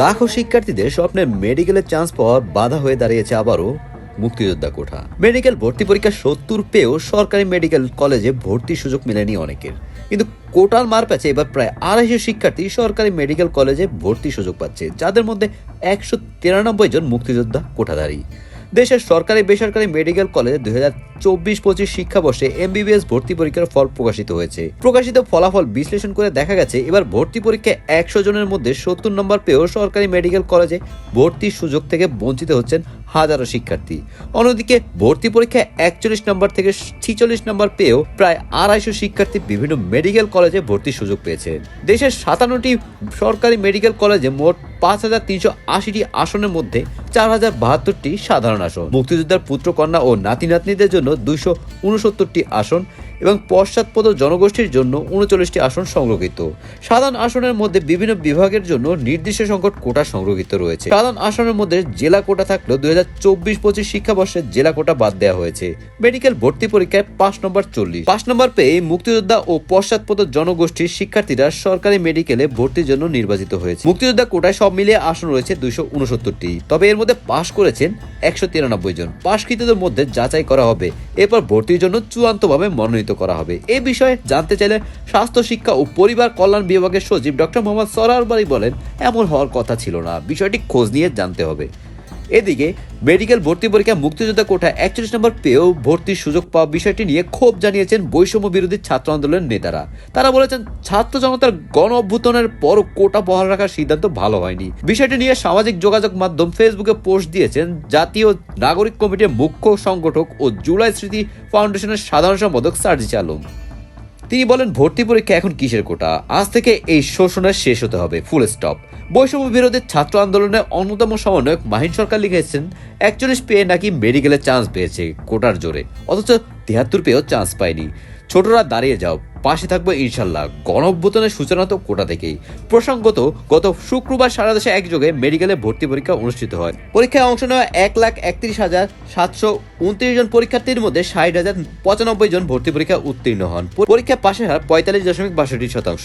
লাখো শিক্ষার্থীদের স্বপ্নের মেডিকেলের চান্স পাওয়ার বাধা হয়ে দাঁড়িয়েছে আবারও মুক্তিযোদ্ধা কোঠা। মেডিকেল ভর্তি পরীক্ষা সত্তর পেয়েও সরকারি মেডিকেল কলেজে ভর্তির সুযোগ মেলেনি অনেকের। কিন্তু কোটার মার প্যাচে এবার প্রায় আড়াইশো শিক্ষার্থী সরকারি মেডিকেল কলেজে ভর্তির সুযোগ পাচ্ছে, যাদের মধ্যে একশো তিরানব্বই জন মুক্তিযোদ্ধা কোঠাধারী। দেশের সরকারি বেসরকারি মেডিকেল কলেজে দুই হাজার চব্বিশ পঁচিশ শিক্ষাবর্ষে এমবিবিএস ভর্তি পরীক্ষার ফল প্রকাশিত হয়েছে। প্রকাশিত ফলাফল বিশ্লেষণ করে দেখা গেছে, এবার ভর্তি পরীক্ষায় একশো জনের মধ্যে সত্তর নম্বর পেয়েও সরকারি মেডিকেল কলেজে ভর্তির সুযোগ থেকে বঞ্চিত হচ্ছেন হাজারো শিক্ষার্থী। অন্যদিকে, ভর্তি পরীক্ষায় একচল্লিশ নম্বর থেকে ছিচল্লিশ নম্বর পেয়েও প্রায় আড়াইশো শিক্ষার্থী বিভিন্ন মেডিকেল কলেজে ভর্তির সুযোগ পেয়েছে দেশের সাতান্নটি সরকারি মেডিকেল কলেজে মোট পাঁচ হাজার তিনশো আশিটি আসনের মধ্যে চার হাজার বাহাত্তরটি সাধারণ আসন। মুক্তিযোদ্ধার পুত্র, কন্যা ও নাতি নাতনিদের জন্য দুইশো উনসত্তরটি আসন এবং পশ্চাৎপদ জনগোষ্ঠীর জন্য উনচল্লিশটি আসন সংরক্ষিত। সাধারণ আসনের মধ্যে বিভিন্ন বিভাগের জন্য নির্দিষ্ট সংকট কোটা সংরক্ষিত রয়েছে। সাধারণ আসনের মধ্যে জেলা কোটা থাকলেও দুই হাজার চব্বিশ পঁচিশ শিক্ষাবর্ষে জেলা কোটা বাদ দেওয়া হয়েছে। মেডিকেল ভর্তি পরীক্ষায় পাঁচ নম্বর চল্লিশ। পাঁচ নম্বর পেয়ে মুক্তিযোদ্ধা ও পশ্চাৎপদ জনগোষ্ঠীর শিক্ষার্থীরা সরকারি মেডিকেলে ভর্তির জন্য নির্বাচিত হয়েছে। মুক্তিযোদ্ধা কোটায় সব মিলিয়ে আসন রয়েছে দুইশো উনসত্তরটি। তবে এর মধ্যে পাশ করেছেন একশো তিরানব্বই জন। পাশকৃতদের মধ্যে যাচাই করা হবে এরপর ভর্তির জন্য চূড়ান্তভাবে মনোনীত করা হবে। এ বিষয়ে জানতে চাইলে স্বাস্থ্য, শিক্ষা ও পরিবার কল্যাণ বিভাগের সচিব ডক্টর মোহাম্মদ সরার বলেন, এমন হওয়ার কথা ছিল না। বিষয়টি খোঁজ নিয়ে জানতে হবে। এদিকে মেডিকেল ভর্তি পরীক্ষায় মুক্তিযোদ্ধা কোঠা একচল্লিশ নম্বর পেয়েও ভর্তির সুযোগ পাওয়া বিষয়টি নিয়ে ক্ষোভ জানিয়েছেন বৈষম্য বিরোধী ছাত্র আন্দোলনের নেতারা। তারা বলেছেন, ছাত্র জনতার গণ অভ্যুত্থানের পর কোটা বহাল রাখার সিদ্ধান্ত ভালো হয়নি। বিষয়টি নিয়ে সামাজিক যোগাযোগ মাধ্যম ফেসবুকে পোস্ট দিয়েছেন জাতীয় নাগরিক কমিটির মুখ্য সংগঠক ও জুলাই স্মৃতি ফাউন্ডেশনের সাধারণ সম্পাদক সার্জিস আলম। তিনি বলেন, ভর্তি পরীক্ষা এখন কিসের কোটা? আজ থেকে এই শোষণের শেষ হতে হবে ফুল স্টপ বৈষম্য বিরোধী ছাত্র আন্দোলনের অন্যতম সমন্বয়ক মাহিন সরকার লিখেছেন একচল্লিশ পেয়ে নাকি মেডিকেলে চান্স পেয়েছে কোটার জোরে, অথচ তিয়াত্তর পেয়েও চান্স পায়নি। ছোটরা দাঁড়িয়ে যাও, পাশে থাকব ইনশাল্লাহ। গণঅভ্যুত্থানের সূচনা তো কোটা থেকেই প্রসঙ্গত, গত শুক্রবার সারা দেশে একযোগে মেডিকেলে ভর্তি পরীক্ষা অনুষ্ঠিত হয়। পরীক্ষায় অংশ নেওয়া এক লাখ একত্রিশ হাজার সাতশো উনত্রিশ জন পরীক্ষার্থীর মধ্যে ষাট হাজার পঁচানব্বই জন ভর্তি পরীক্ষা উত্তীর্ণ হন। পরীক্ষায় পাশের হার পঁয়তাল্লিশ দশমিক বাষট্টি শতাংশ।